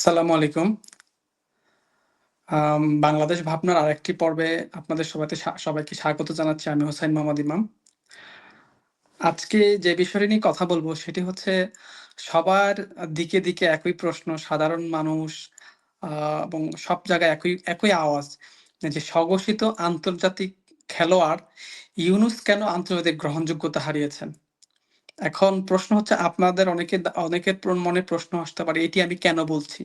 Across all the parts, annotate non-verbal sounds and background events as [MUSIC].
আসসালামু আলাইকুম। বাংলাদেশ ভাবনার আরেকটি পর্বে আপনাদের সবাইতে সবাইকে স্বাগত জানাচ্ছি। আমি হোসাইন মোহাম্মদ ইমাম। আজকে যে বিষয়টি নিয়ে কথা বলব সেটি হচ্ছে সবার দিকে, দিকে একই প্রশ্ন। সাধারণ মানুষ এবং সব জায়গায় একই, একই আওয়াজ যে স্বঘোষিত আন্তর্জাতিক খেলোয়াড় ইউনুস কেন আন্তর্জাতিক গ্রহণযোগ্যতা হারিয়েছেন? এখন প্রশ্ন হচ্ছে আপনাদের অনেকে অনেকের মনে প্রশ্ন আসতে পারে এটি আমি কেন বলছি?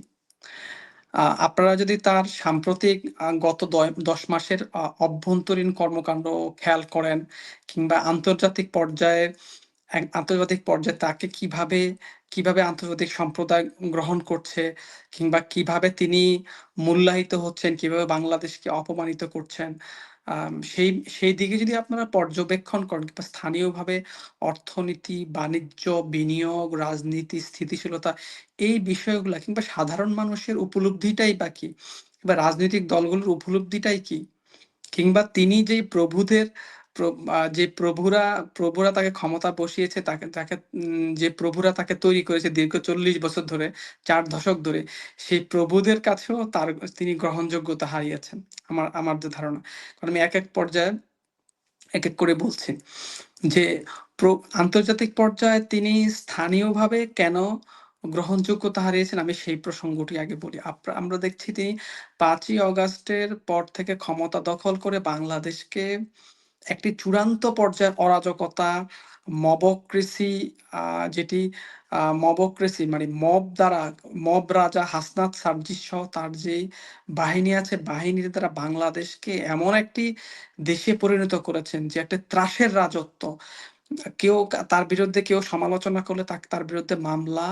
আপনারা যদি তার সাম্প্রতিক গত দশ মাসের অভ্যন্তরীণ কর্মকাণ্ড খেয়াল করেন কিংবা আন্তর্জাতিক পর্যায়ে আন্তর্জাতিক পর্যায়ে তাকে কীভাবে, কীভাবে আন্তর্জাতিক সম্প্রদায় গ্রহণ করছে কিংবা কীভাবে তিনি মূল্যায়িত হচ্ছেন, কীভাবে বাংলাদেশকে অপমানিত করছেন। সেই, সেই দিকে যদি আপনারা পর্যবেক্ষণ করেন কিংবা স্থানীয়ভাবে অর্থনীতি, বাণিজ্য, বিনিয়োগ, রাজনীতি, স্থিতিশীলতা এই বিষয়গুলা কিংবা সাধারণ মানুষের উপলব্ধিটাই বা কি? বা রাজনৈতিক দলগুলোর উপলব্ধিটাই কি? কিংবা তিনি যেই প্রভুদের যে প্রভুরা, প্রভুরা তাকে ক্ষমতা বসিয়েছে তাকে, তাকে যে প্রভুরা তাকে তৈরি করেছে দীর্ঘ ৪০ বছর ধরে, চার দশক ধরে, সেই প্রভুদের কাছেও তার তিনি গ্রহণযোগ্যতা হারিয়েছেন। আমার, আমার যে ধারণা। কারণ আমি এক এক পর্যায়ে এক এক করে বলছি। যে আন্তর্জাতিক পর্যায়ে তিনি স্থানীয়ভাবে কেন গ্রহণযোগ্যতা হারিয়েছেন আমি সেই প্রসঙ্গটি আগে বলি। আমরা দেখছি তিনি পাঁচই অগাস্টের পর থেকে ক্ষমতা দখল করে বাংলাদেশকে একটি চূড়ান্ত পর্যায়ের অরাজকতা, মবক্রেসি যেটি মবক্রেসি মানে মব দ্বারা মব রাজা হাসনাত সার্জিস সহ তার যেই বাহিনী আছে বাহিনীর দ্বারা বাংলাদেশকে এমন একটি দেশে পরিণত করেছেন যে একটা ত্রাসের রাজত্ব। কেউ তার বিরুদ্ধে কেউ সমালোচনা করলে তাকে তার বিরুদ্ধে মামলা,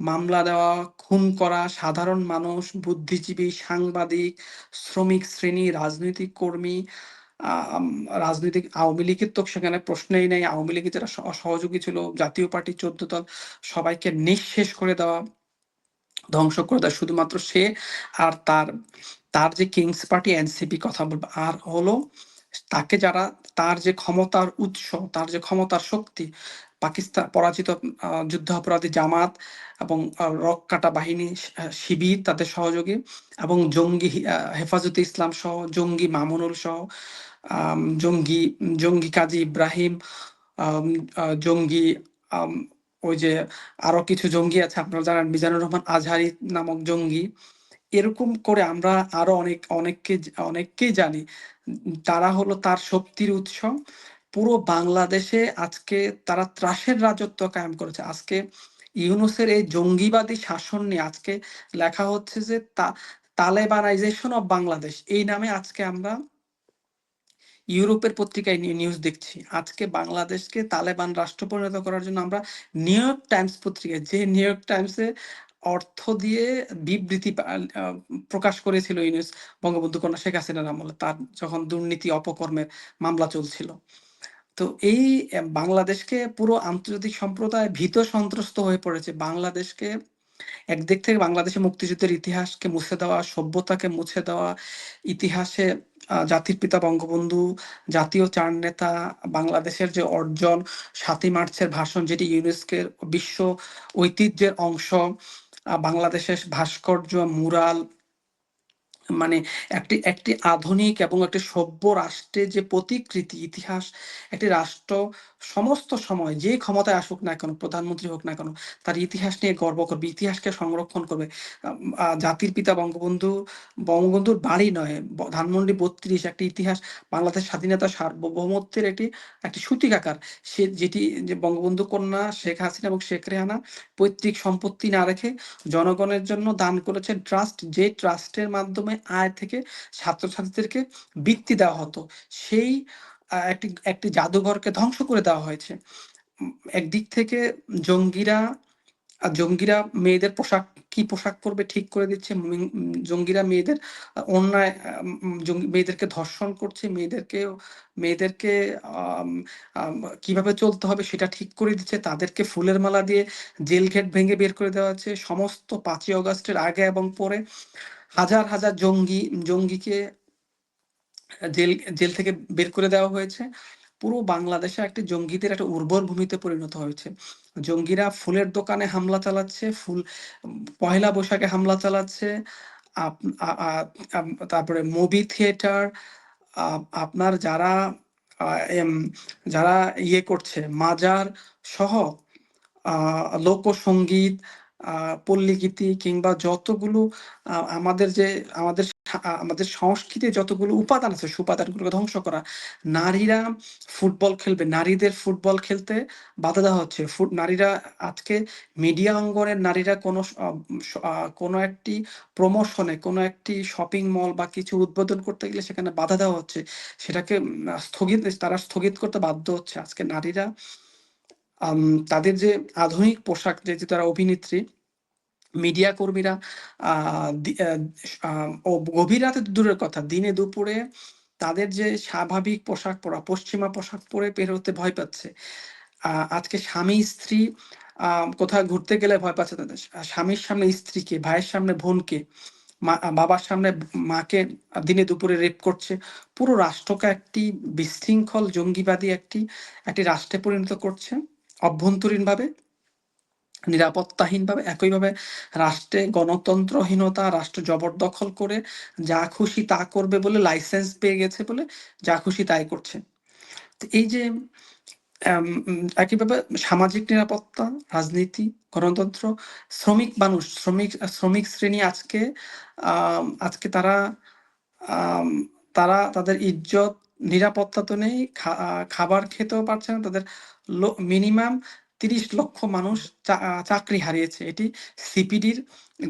মামলা দেওয়া, খুন করা, সাধারণ মানুষ, বুদ্ধিজীবী, সাংবাদিক, শ্রমিক শ্রেণি, রাজনৈতিক কর্মী, রাজনৈতিক আওয়ামী লীগের তো সেখানে প্রশ্নই নেই। আওয়ামী লীগের যারা সহ সহযোগী ছিল, জাতীয় পার্টি ১৪ দল সবাইকে নিঃশেষ করে দেওয়া, ধ্বংস করে দেওয়া। শুধুমাত্র সে আর তার, তার যে কিংস পার্টি এনসিপি কথা বলবে। আর হলো তাকে যারা তার যে ক্ষমতার উৎস, তার যে ক্ষমতার শক্তি পাকিস্তান পরাজিত যুদ্ধাপরাধী জামাত এবং আ রক কাঁটা বাহিনী, শিবির তাদের সহযোগী এবং জঙ্গি হেফাজতে ইসলাম সহ, জঙ্গি মামুনুল সহ, জঙ্গি, জঙ্গি কাজী ইব্রাহিম, জঙ্গি ওই যে আরও কিছু জঙ্গি আছে আপনারা জানেন মিজানুর রহমান আজহারি নামক জঙ্গি। এরকম করে আমরা আরও অনেক, অনেককে অনেককেই জানি। তারা হলো তার শক্তির উৎস। পুরো বাংলাদেশে আজকে তারা ত্রাসের রাজত্ব কায়েম করেছে। আজকে ইউনুসের এই জঙ্গিবাদী শাসন নিয়ে আজকে লেখা হচ্ছে যে তা তালেবানাইজেশন অফ বাংলাদেশ এই নামে আজকে আমরা ইউরোপের পত্রিকায় নিউজ দেখছি। আজকে বাংলাদেশকে তালেবান রাষ্ট্র পরিণত করার জন্য আমরা নিউ ইয়র্ক টাইমস পত্রিকায় যে নিউ ইয়র্ক টাইমসে অর্থ দিয়ে বিবৃতি প্রকাশ করেছিল ইউনূস বঙ্গবন্ধু কন্যা শেখ হাসিনার আমলে। তার যখন দুর্নীতি অপকর্মের মামলা চলছিল। তো এই বাংলাদেশকে পুরো আন্তর্জাতিক সম্প্রদায় ভীত সন্ত্রস্ত হয়ে পড়েছে। বাংলাদেশকে একদিক থেকে বাংলাদেশের মুক্তিযুদ্ধের ইতিহাসকে মুছে দেওয়া, সভ্যতাকে মুছে দেওয়া, ইতিহাসে জাতির পিতা বঙ্গবন্ধু, জাতীয় চার নেতা, বাংলাদেশের যে অর্জন, সাতই মার্চের ভাষণ যেটি ইউনেস্কের বিশ্ব ঐতিহ্যের অংশ, বাংলাদেশের ভাস্কর্য, মুরাল মানে একটি, একটি আধুনিক এবং একটি সভ্য রাষ্ট্রের যে প্রতিকৃতি ইতিহাস, একটি রাষ্ট্র সমস্ত সময় যে ক্ষমতায় আসুক না কেন, প্রধানমন্ত্রী হোক না কেন, তার ইতিহাস নিয়ে গর্ব করবে, ইতিহাসকে সংরক্ষণ করবে। জাতির পিতা বঙ্গবন্ধু, বঙ্গবন্ধুর বাড়ি নয়, ধানমন্ডি ৩২ একটি ইতিহাস বাংলাদেশ স্বাধীনতা সার্বভৌমত্বের একটি, একটি সূতিকাগার। সে যেটি যে বঙ্গবন্ধু কন্যা শেখ হাসিনা এবং শেখ রেহানা পৈতৃক সম্পত্তি না রেখে জনগণের জন্য দান করেছেন ট্রাস্ট, যে ট্রাস্টের মাধ্যমে আয় থেকে ছাত্রছাত্রীদেরকে বৃত্তি দেওয়া হতো। সেই একটি, একটি জাদুঘরকে ধ্বংস করে দেওয়া হয়েছে। একদিক থেকে জঙ্গিরা, জঙ্গিরা মেয়েদের পোশাক কি পোশাক পরবে ঠিক করে দিচ্ছে। জঙ্গিরা মেয়েদের অন্যায় মেয়েদেরকে ধর্ষণ করছে, মেয়েদেরকে আম কীভাবে চলতে হবে সেটা ঠিক করে দিচ্ছে। তাদেরকে ফুলের মালা দিয়ে জেল গেট ভেঙে বের করে দেওয়া হচ্ছে। সমস্ত পাঁচই অগাস্টের আগে এবং পরে হাজার, হাজার জঙ্গি জঙ্গিকে জেল, জেল থেকে বের করে দেওয়া হয়েছে। পুরো বাংলাদেশে একটি জঙ্গিদের একটা উর্বর ভূমিতে পরিণত হয়েছে জঙ্গিরা ফুলের দোকানে হামলা চালাচ্ছে ফুল পহেলা বৈশাখে হামলা চালাচ্ছে তারপরে মুভি থিয়েটার আপনার যারা যারা ইয়ে করছে মাজার সহ লোকসঙ্গীত পল্লীগীতি কিংবা যতগুলো আমাদের যে আমাদের আমাদের সংস্কৃতির যতগুলো উপাদান আছে সুপাদানগুলোকে ধ্বংস করা। নারীরা ফুটবল খেলবে। নারীদের ফুটবল খেলতে বাধা দেওয়া হচ্ছে। নারীরা আজকে মিডিয়া অঙ্গনের নারীরা কোনো কোনো একটি প্রমোশনে, কোনো একটি শপিং মল বা কিছু উদ্বোধন করতে গেলে সেখানে বাধা দেওয়া হচ্ছে। সেটাকে স্থগিত, তারা স্থগিত করতে বাধ্য হচ্ছে। আজকে নারীরা তাদের যে আধুনিক পোশাক যে তারা অভিনেত্রী মিডিয়া কর্মীরা ও গভীর রাতে দূরের কথা, দিনে দুপুরে তাদের যে স্বাভাবিক পোশাক পরা, পশ্চিমা পোশাক পরে বের হতে ভয় পাচ্ছে। আজকে স্বামী, স্ত্রী কোথাও ঘুরতে গেলে ভয় পাচ্ছে তাদের। স্বামীর সামনে স্ত্রীকে, ভাইয়ের সামনে বোনকে বাবার সামনে মাকে দিনে দুপুরে রেপ করছে। পুরো রাষ্ট্রকে একটি বিশৃঙ্খল, জঙ্গিবাদী একটি একটি রাষ্ট্রে পরিণত করছে, অভ্যন্তরীণভাবে। নিরাপত্তাহীনভাবে, একইভাবে রাষ্ট্রে গণতন্ত্রহীনতা, রাষ্ট্র জবরদখল করে যা খুশি তা করবে বলে লাইসেন্স পেয়ে গেছে বলে যা খুশি তাই করছে। এই যে একইভাবে সামাজিক নিরাপত্তা, রাজনীতি, গণতন্ত্র, শ্রমিক মানুষ, শ্রমিক শ্রমিক শ্রেণি আজকে আজকে তারা তারা তাদের ইজ্জত, নিরাপত্তা তো নেই খাবার খেতেও পারছে না, তাদের মিনিমাম তিরিশ লক্ষ মানুষ চাকরি হারিয়েছে। এটি সিপিডির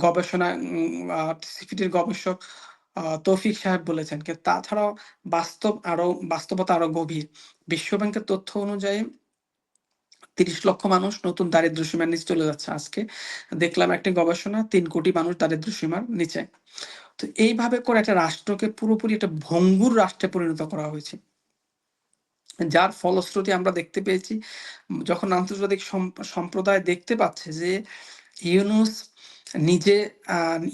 গবেষণা সিপিডির গবেষক তৌফিক সাহেব বলেছেন। তাছাড়াও বাস্তব আরও বাস্তবতা আরও গভীর। বিশ্বব্যাংকের তথ্য অনুযায়ী তিরিশ লক্ষ মানুষ নতুন দারিদ্র সীমার নিচে চলে যাচ্ছে আজকে। দেখলাম একটি গবেষণা, তিন কোটি মানুষ দারিদ্র সীমার নিচে। তো এইভাবে করে একটা রাষ্ট্রকে পুরোপুরি একটা ভঙ্গুর রাষ্ট্রে পরিণত করা হয়েছে। যার ফলশ্রুতি আমরা দেখতে পেয়েছি, যখন আন্তর্জাতিক সম- সম্প্রদায় দেখতে পাচ্ছে যে ইউনুস নিজে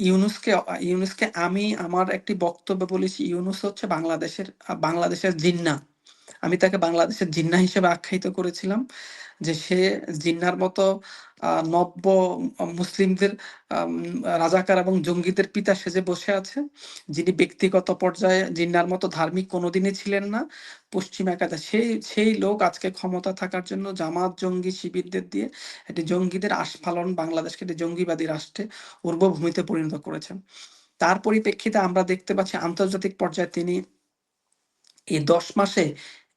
ইউনুসকে ইউনুসকে আমি আমার একটি বক্তব্য বলেছি, ইউনুস হচ্ছে বাংলাদেশের বাংলাদেশের জিন্না। আমি তাকে বাংলাদেশের জিন্না হিসেবে আখ্যায়িত করেছিলাম যে সে জিন্নার মতো নব্য মুসলিমদের রাজাকার এবং জঙ্গিদের পিতা সেজে বসে আছে যিনি ব্যক্তিগত পর্যায়ে জিন্নার মতো ধার্মিক কোনোদিনই ছিলেন না। পশ্চিমা কাজা সেই সেই লোক আজকে ক্ষমতা থাকার জন্য জামাত জঙ্গি শিবিরদের দিয়ে একটি জঙ্গিদের আস্ফালন বাংলাদেশকে একটি জঙ্গিবাদী রাষ্ট্রে উর্বভূমিতে পরিণত করেছেন। তার পরিপ্রেক্ষিতে আমরা দেখতে পাচ্ছি আন্তর্জাতিক পর্যায়ে তিনি এই দশ মাসে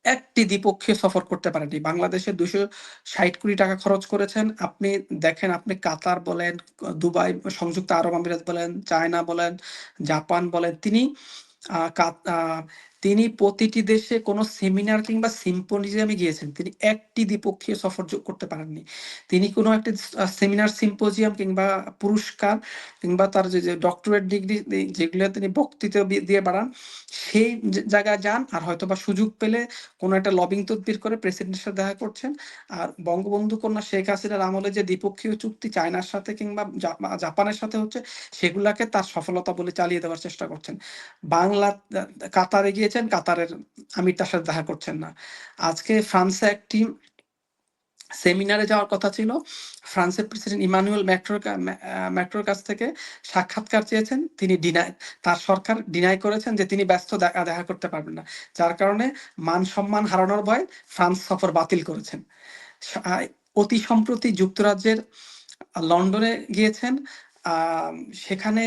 একটি দ্বিপক্ষীয় সফর করতে পারেনি বাংলাদেশে দুশো ষাট কোটি টাকা খরচ করেছেন। আপনি দেখেন, আপনি কাতার বলেন, দুবাই সংযুক্ত আরব আমিরাত বলেন, চায়না বলেন, জাপান বলেন, তিনি তিনি প্রতিটি দেশে কোনো সেমিনার কিংবা সিম্পোজিয়ামে গিয়েছেন। তিনি একটি দ্বিপক্ষীয় সফর যোগ করতে পারেননি। তিনি কোনো একটি সেমিনার সিম্পোজিয়াম কিংবা পুরস্কার কিংবা তার যে ডক্টরেট ডিগ্রি যেগুলো তিনি বক্তৃতা দিয়ে বাড়ান, সেই জায়গায় যান আর হয়তো বা সুযোগ পেলে কোনো একটা লবিং তদবির করে প্রেসিডেন্টের সাথে দেখা করছেন। আর বঙ্গবন্ধু কন্যা শেখ হাসিনার আমলে যে দ্বিপক্ষীয় চুক্তি চায়নার সাথে কিংবা জাপানের সাথে হচ্ছে, সেগুলাকে তার সফলতা বলে চালিয়ে দেওয়ার চেষ্টা করছেন। বাংলা কাতারে গিয়েছেন কাতারের আমির তার সাথে দেখা করছেন না। আজকে ফ্রান্সে একটি সেমিনারে যাওয়ার কথা ছিল। ফ্রান্সের প্রেসিডেন্ট ইমানুয়েল ম্যাক্রোর ম্যাক্রোর কাছ থেকে সাক্ষাৎকার চেয়েছেন। তিনি ডিনাই তার সরকার ডিনাই করেছেন যে তিনি ব্যস্ত দেখা দেখা করতে পারবেন না। যার কারণে মান সম্মান হারানোর ভয় ফ্রান্স সফর বাতিল করেছেন। অতি সম্প্রতি যুক্তরাজ্যের লন্ডনে গিয়েছেন। সেখানে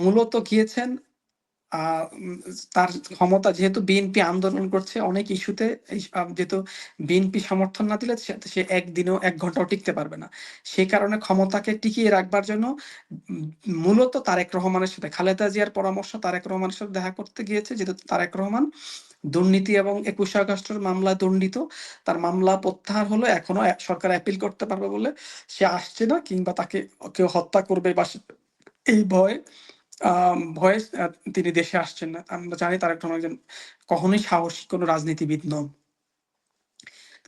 মূলত গিয়েছেন তার ক্ষমতা যেহেতু বিএনপি আন্দোলন করছে, অনেক ইস্যুতে যেহেতু বিএনপি সমর্থন না দিলে সে সে একদিনও এক ঘন্টাও টিকতে পারবে না। সেই কারণে ক্ষমতাকে টিকিয়ে রাখবার জন্য মূলত তারেক রহমানের সাথে, খালেদা জিয়ার পরামর্শ তারেক রহমানের সাথে দেখা করতে গিয়েছে, যেহেতু তারেক রহমান দুর্নীতি এবং একুশে আগস্টের মামলা দণ্ডিত। তার মামলা প্রত্যাহার হলো, এখনও সরকার অ্যাপিল করতে পারবে বলে সে আসছে না, কিংবা তাকে কেউ হত্যা করবে বা এই ভয় আম, ভয়ে আহ, তিনি দেশে আসছেন না। আমরা জানি তারেক রহমান একজন কখনোই সাহসী কোনো রাজনীতিবিদ নন।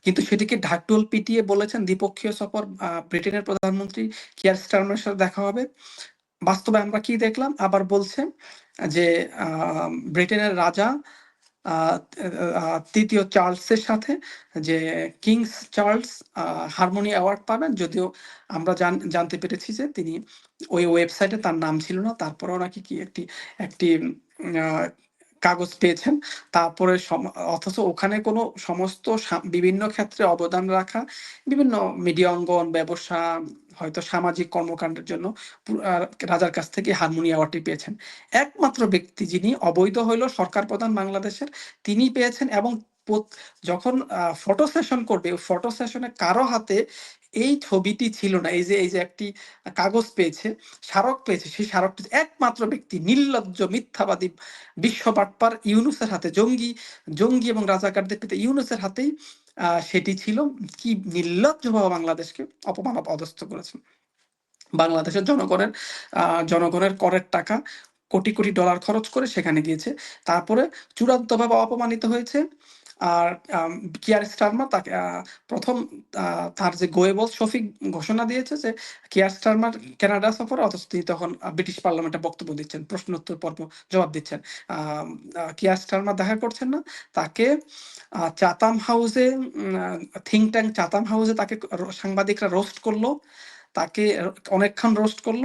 কিন্তু সেটিকে ঢাকটোল পিটিয়ে বলেছেন দ্বিপক্ষীয় সফর ব্রিটেনের প্রধানমন্ত্রী কিয়ার স্টারমের সাথে দেখা হবে। বাস্তবে আমরা কি দেখলাম? আবার বলছে যে ব্রিটেনের রাজা তৃতীয় চার্লসের সাথে যে কিংস চার্লস হারমোনি অ্যাওয়ার্ড পাবেন। যদিও আমরা জান- জানতে পেরেছি যে তিনি ওই ওয়েবসাইটে তার নাম ছিল না, তারপরেও নাকি কি একটি একটি কাগজ পেয়েছেন। তারপরে অথচ ওখানে কোনো সমস্ত বিভিন্ন ক্ষেত্রে অবদান রাখা, বিভিন্ন মিডিয়া অঙ্গন, ব্যবসা হয়তো সামাজিক কর্মকাণ্ডের জন্য রাজার কাছ থেকে হারমোনি অ্যাওয়ার্ডটি পেয়েছেন। একমাত্র ব্যক্তি যিনি অবৈধ হইল সরকার প্রধান বাংলাদেশের, তিনি পেয়েছেন এবং যখন ফটো সেশন করবে ফটো সেশনে কারও হাতে এই ছবিটি ছিল না। এই যে এই যে একটি কাগজ পেয়েছে, স্মারক পেয়েছে, সেই স্মারকটি একমাত্র ব্যক্তি, নির্লজ্জ, মিথ্যাবাদী বিশ্ব বাটপার ইউনুসের হাতে, জঙ্গি জঙ্গি এবং রাজাকারদের পিতা ইউনুসের হাতেই সেটি ছিল কি নির্লজ্জভাবে বাংলাদেশকে অপমান অপদস্থ করেছেন বাংলাদেশের জনগণের জনগণের করের টাকা কোটি কোটি ডলার খরচ করে সেখানে গিয়েছে। তারপরে চূড়ান্তভাবে অপমানিত হয়েছে। আর কিয়ার স্টারমার তাকে প্রথম তার যে গোয়েবল শফিক ঘোষণা দিয়েছে যে কিয়ার স্টারমার কানাডা সফর, অথচ তিনি তখন ব্রিটিশ পার্লামেন্টে বক্তব্য দিচ্ছেন, প্রশ্নোত্তর পর্ব জবাব দিচ্ছেন। কিয়ার স্টারমার দেখা করছেন না, তাকে চাতাম হাউসে থিঙ্ক ট্যাঙ্ক চাতাম হাউসে তাকে সাংবাদিকরা রোস্ট করল। তাকে অনেকক্ষণ রোস্ট করল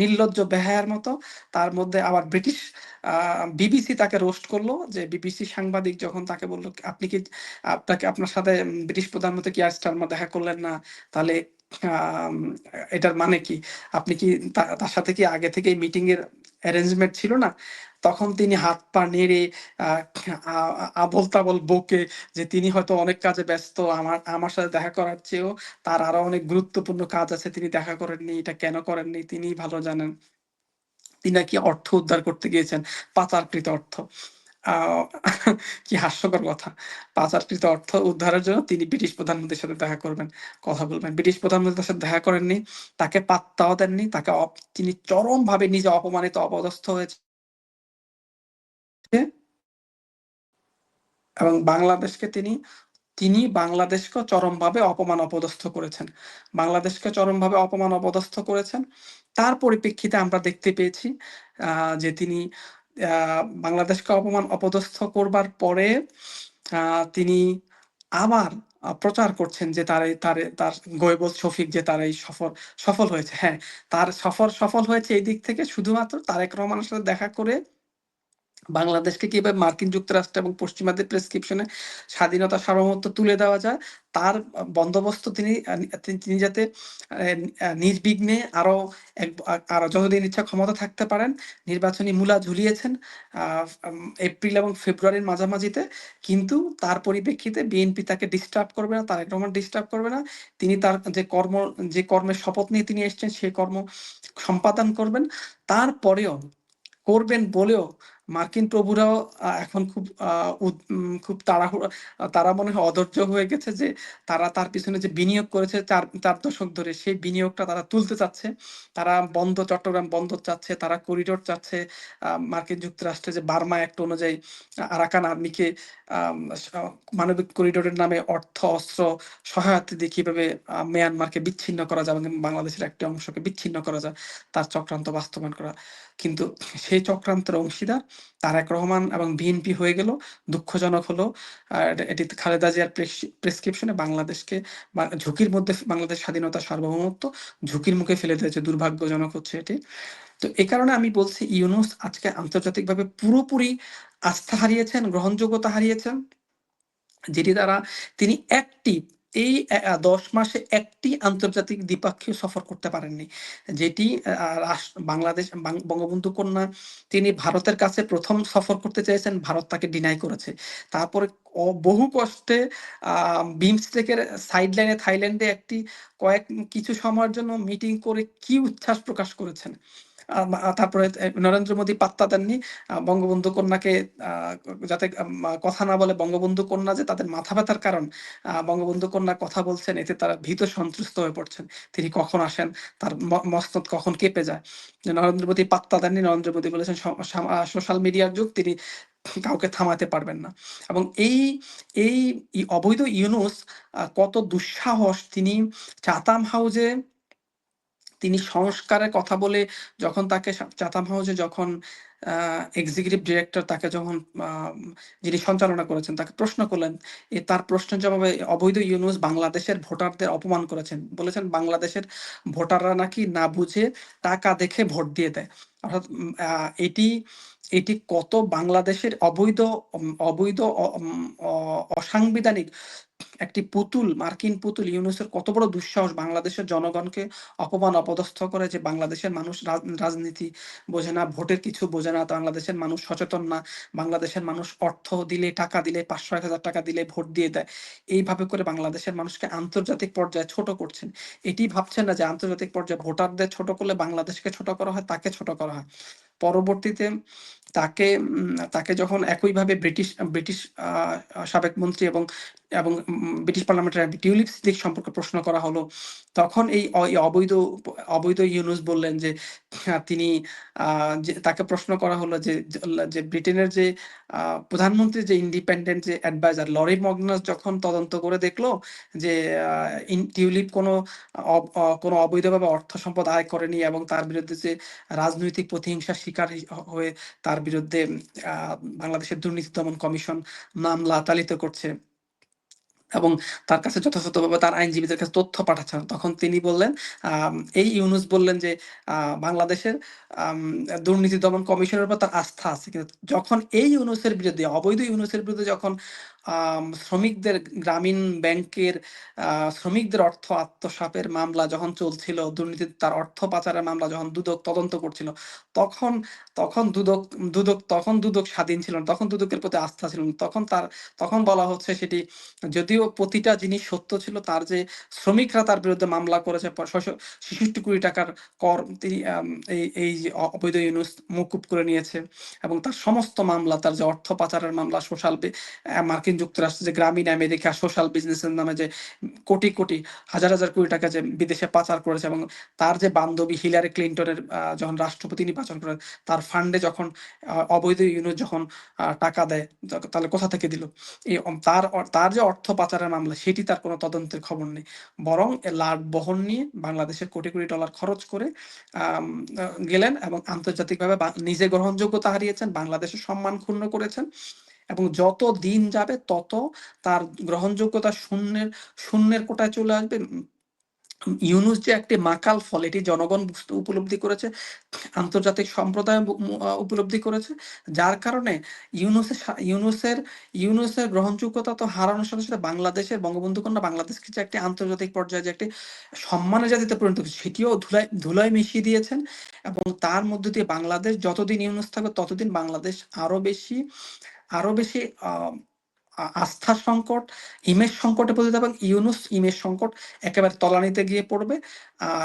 নির্লজ্জ বেহায়ার মতো। তার মধ্যে আবার ব্রিটিশ বিবিসি তাকে রোস্ট করল যে বিবিসি সাংবাদিক যখন তাকে বলল, আপনি কি, আপনাকে আপনার সাথে ব্রিটিশ প্রধানমন্ত্রী কিয়ার স্টারমার দেখা করলেন না? তাহলে এটার মানে কি? আপনি কি তার সাথে কি আগে থেকে মিটিং এর অ্যারেঞ্জমেন্ট ছিল না? তখন তিনি হাত পা নেড়ে আবোল তাবোল বকে যে তিনি হয়তো অনেক কাজে ব্যস্ত, আমার আমার সাথে দেখা করার চেয়েও তার আরও অনেক গুরুত্বপূর্ণ কাজ আছে, তিনি দেখা করেননি, এটা কেন করেননি তিনি ভালো জানেন। তিনি নাকি অর্থ উদ্ধার করতে গিয়েছেন, পাচারকৃত অর্থ। [LAUGHS] কি হাস্যকর কথা। পাচারকৃত অর্থ উদ্ধারের জন্য তিনি ব্রিটিশ প্রধানমন্ত্রীর সাথে দেখা করবেন, কথা বলবেন। ব্রিটিশ প্রধানমন্ত্রীর সাথে দেখা করেননি, তাকে পাত্তাও দেননি, তাকে তিনি চরম ভাবে নিজে অপমানিত, অপদস্থ হয়েছে। এবং বাংলাদেশকে তিনি তিনি বাংলাদেশকে চরমভাবে অপমান অপদস্থ করেছেন। বাংলাদেশকে চরমভাবে অপমান অপদস্থ করেছেন। তার পরিপ্রেক্ষিতে আমরা দেখতে পেয়েছি যে তিনি বাংলাদেশকে অপমান, অপদস্থ করবার পরে তিনি আবার প্রচার করছেন যে তার তার তার গয়বল শফিক যে তার এই সফর সফল হয়েছে। হ্যাঁ তার সফর সফল হয়েছে এই দিক থেকে শুধুমাত্র তারেক রহমানের সাথে দেখা করে বাংলাদেশকে কীভাবে মার্কিন যুক্তরাষ্ট্র এবং পশ্চিমাদের প্রেসক্রিপশনে স্বাধীনতা সার্বভৌমত্ব তুলে দেওয়া যায়, তার বন্দোবস্ত তিনি তিনি যাতে নির্বিঘ্নে আরও আরও যতদিন ইচ্ছা ক্ষমতা থাকতে পারেন। নির্বাচনী মূলা ঝুলিয়েছেন এপ্রিল এবং ফেব্রুয়ারির মাঝামাঝিতে। কিন্তু তার পরিপ্রেক্ষিতে বিএনপি তাকে ডিস্টার্ব করবে না, তারেক রহমান ডিস্টার্ব করবে না। তিনি তার যে কর্ম, যে কর্মের শপথ নিয়ে তিনি এসেছেন সেই কর্ম সম্পাদন করবেন। তারপরেও করবেন বলেও মার্কিন প্রভুরাও এখন খুব খুব তাড়াহুড়ো তারা মনে হয় অধৈর্য হয়ে গেছে যে তারা তার পিছনে যে বিনিয়োগ করেছে চার চার দশক ধরে, সেই বিনিয়োগটা তারা তুলতে চাচ্ছে। তারা বন্ধ, চট্টগ্রাম বন্দর চাচ্ছে, তারা করিডোর চাচ্ছে মার্কিন যুক্তরাষ্ট্রে যে বার্মা অ্যাক্ট অনুযায়ী আরাকান আর্মিকে মানবিক করিডোরের নামে অর্থ, অস্ত্র, সহায়তা দিয়ে কীভাবে মিয়ানমারকে বিচ্ছিন্ন করা যায় এবং বাংলাদেশের একটি অংশকে বিচ্ছিন্ন করা যায়, তার চক্রান্ত বাস্তবায়ন করা। কিন্তু সেই চক্রান্তের অংশীদার তারেক রহমান এবং বিএনপি হয়ে গেল, দুঃখজনক হলো। এটি খালেদা জিয়ার প্রেসক্রিপশনে বাংলাদেশকে ঝুঁকির মধ্যে বাংলাদেশ স্বাধীনতা সার্বভৌমত্ব ঝুঁকির মুখে ফেলে দিয়েছে, দুর্ভাগ্যজনক হচ্ছে এটি। তো এ কারণে আমি বলছি, ইউনুস আজকে আন্তর্জাতিকভাবে পুরোপুরি আস্থা হারিয়েছেন, গ্রহণযোগ্যতা হারিয়েছেন, যেটি দ্বারা তিনি একটি এই দশ মাসে একটি আন্তর্জাতিক দ্বিপাক্ষিক সফর করতে পারেননি। যেটি বাংলাদেশ বঙ্গবন্ধু কন্যা, তিনি ভারতের কাছে প্রথম সফর করতে চেয়েছেন, ভারত তাকে ডিনাই করেছে। তারপরে বহু কষ্টে বিমস্টেকের সাইড লাইনে থাইল্যান্ডে একটি কয়েক, কিছু সময়ের জন্য মিটিং করে কি উচ্ছ্বাস প্রকাশ করেছেন? তারপরে নরেন্দ্র মোদী পাত্তা দেননি। বঙ্গবন্ধু কন্যাকে যাতে কথা না বলে বঙ্গবন্ধু কন্যা যে তাদের মাথা ব্যথার কারণ বঙ্গবন্ধু কন্যা কথা বলছেন, এতে তারা ভীত সন্ত্রস্ত হয়ে পড়ছেন। তিনি কখন আসেন, তার মস্তক কখন কেঁপে যায়? নরেন্দ্র মোদী পাত্তা দেননি। নরেন্দ্র মোদী বলেছেন সোশ্যাল মিডিয়ার যুগ, তিনি কাউকে থামাতে পারবেন না। এবং এই এই অবৈধ ইউনুস কত দুঃসাহস, তিনি চাতাম হাউজে তিনি সংস্কারের কথা বলে যখন তাকে চাতাম হাউসে যখন এক্সিকিউটিভ ডিরেক্টর তাকে যখন যিনি সঞ্চালনা করেছেন তাকে প্রশ্ন করলেন তার প্রশ্নের জবাবে অবৈধ ইউনুস বাংলাদেশের ভোটারদের অপমান করেছেন। বলেছেন, বাংলাদেশের ভোটাররা নাকি না বুঝে টাকা দেখে ভোট দিয়ে দেয়। অর্থাৎ এটি এটি কত বাংলাদেশের অবৈধ অবৈধ অসাংবিধানিক একটি পুতুল, মার্কিন পুতুল ইউনুসের কত বড় দুঃসাহস বাংলাদেশের জনগণকে অপমান অপদস্থ করে যে বাংলাদেশের মানুষ রাজনীতি বোঝে না, ভোটের কিছু বোঝে না, বাংলাদেশের মানুষ সচেতন না, বাংলাদেশের মানুষ অর্থ দিলে, টাকা দিলে, পাঁচশো এক হাজার টাকা দিলে ভোট দিয়ে দেয়। এইভাবে করে বাংলাদেশের মানুষকে আন্তর্জাতিক পর্যায়ে ছোট করছেন। এটি ভাবছেন না যে আন্তর্জাতিক পর্যায়ে ভোটারদের ছোট করলে বাংলাদেশকে ছোট করা হয়, তাকে ছোট করা হয়। পরবর্তীতে তাকে তাকে যখন একইভাবে ব্রিটিশ ব্রিটিশ সাবেক মন্ত্রী এবং এবং ব্রিটিশ পার্লামেন্টের টিউলিপ সম্পর্কে প্রশ্ন করা হলো, তখন এই অবৈধ অবৈধ ইউনুস বললেন যে তিনি তাকে প্রশ্ন করা হলো যে যে ব্রিটেনের যে প্রধানমন্ত্রী যে ইন্ডিপেন্ডেন্ট যে অ্যাডভাইজার লরি মগনাস যখন তদন্ত করে দেখল যে টিউলিপ কোনো কোনো অবৈধভাবে অর্থ সম্পদ আয় করেনি এবং তার বিরুদ্ধে যে রাজনৈতিক প্রতিহিংসার শিকার হয়ে তার বিরুদ্ধে বাংলাদেশের দুর্নীতি দমন কমিশন মামলা চালিত করছে। এবং তার কাছে যথাযথভাবে তার আইনজীবীদের কাছে তথ্য পাঠাচ্ছেন। তখন তিনি বললেন এই ইউনুস বললেন যে বাংলাদেশের দুর্নীতি দমন কমিশনের উপর তার আস্থা আছে। কিন্তু যখন এই ইউনুসের বিরুদ্ধে, অবৈধ ইউনুসের বিরুদ্ধে যখন শ্রমিকদের গ্রামীণ ব্যাংকের শ্রমিকদের অর্থ আত্মসাপের মামলা যখন চলছিল দুর্নীতি তার অর্থ পাচারের মামলা যখন দুদক তদন্ত করছিল, তখন তখন দুদক দুদক, তখন দুদক স্বাধীন ছিল তখন দুদকের প্রতি আস্থা ছিল। তখন তার, তখন বলা হচ্ছে সেটি, যদিও প্রতিটা জিনিস সত্য ছিল, তার যে শ্রমিকরা তার বিরুদ্ধে মামলা করেছে ছেষট্টি কোটি টাকার কর তিনি এই এই অবৈধ ইউনুস মকুব করে নিয়েছে এবং তার সমস্ত মামলা, তার যে অর্থ পাচারের মামলা, সোশ্যাল মার্কিন যুক্তরাষ্ট্রে যে গ্রামীণ আমেরিকা সোশ্যাল বিজনেসের নামে যে কোটি কোটি, হাজার হাজার কোটি টাকা যে বিদেশে পাচার করেছে এবং তার যে বান্ধবী হিলারি ক্লিন্টনের যখন রাষ্ট্রপতি নির্বাচন করেন তার ফান্ডে যখন অবৈধ ইউনুস যখন টাকা দেয় তাহলে কোথা থেকে দিল? এই তার তার যে অর্থ পাচারের মামলা, সেটি তার কোনো তদন্তের খবর নেই। বরং লাভ বহন নিয়ে বাংলাদেশের কোটি কোটি ডলার খরচ করে গেলেন এবং আন্তর্জাতিকভাবে নিজে গ্রহণযোগ্যতা হারিয়েছেন, বাংলাদেশের সম্মান ক্ষুণ্ণ করেছেন। এবং যত দিন যাবে, তত তার গ্রহণযোগ্যতা শূন্যের শূন্যের কোটায় চলে আসবে। ইউনুস যে একটি মাকাল ফল, এটি জনগণ উপলব্ধি করেছে, আন্তর্জাতিক সম্প্রদায় উপলব্ধি করেছে। যার কারণে ইউনুসের ইউনুসের ইউনুসের গ্রহণযোগ্যতা তো হারানোর সাথে সাথে বাংলাদেশের বঙ্গবন্ধু কন্যা বাংলাদেশকে যে একটি আন্তর্জাতিক পর্যায়ে যে একটি সম্মানের জাতিতে পরিণত সেটিও ধুলায় ধুলায় মিশিয়ে দিয়েছেন। এবং তার মধ্য দিয়ে বাংলাদেশ যতদিন ইউনুস থাকবে, ততদিন বাংলাদেশ আরও বেশি আরও বেশি আস্থা সংকট, ইমেজ সংকটে পতিত এবং ইউনুস ইমেজ সংকট একেবারে তলানিতে গিয়ে পড়বে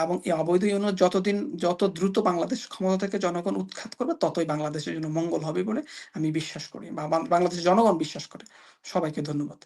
এবং অবৈধ ইউনুস যতদিন, যত দ্রুত বাংলাদেশ ক্ষমতা থেকে জনগণ উৎখাত করবে, ততই বাংলাদেশের জন্য মঙ্গল হবে বলে আমি বিশ্বাস করি বা, বাংলাদেশের জনগণ বিশ্বাস করে। সবাইকে ধন্যবাদ।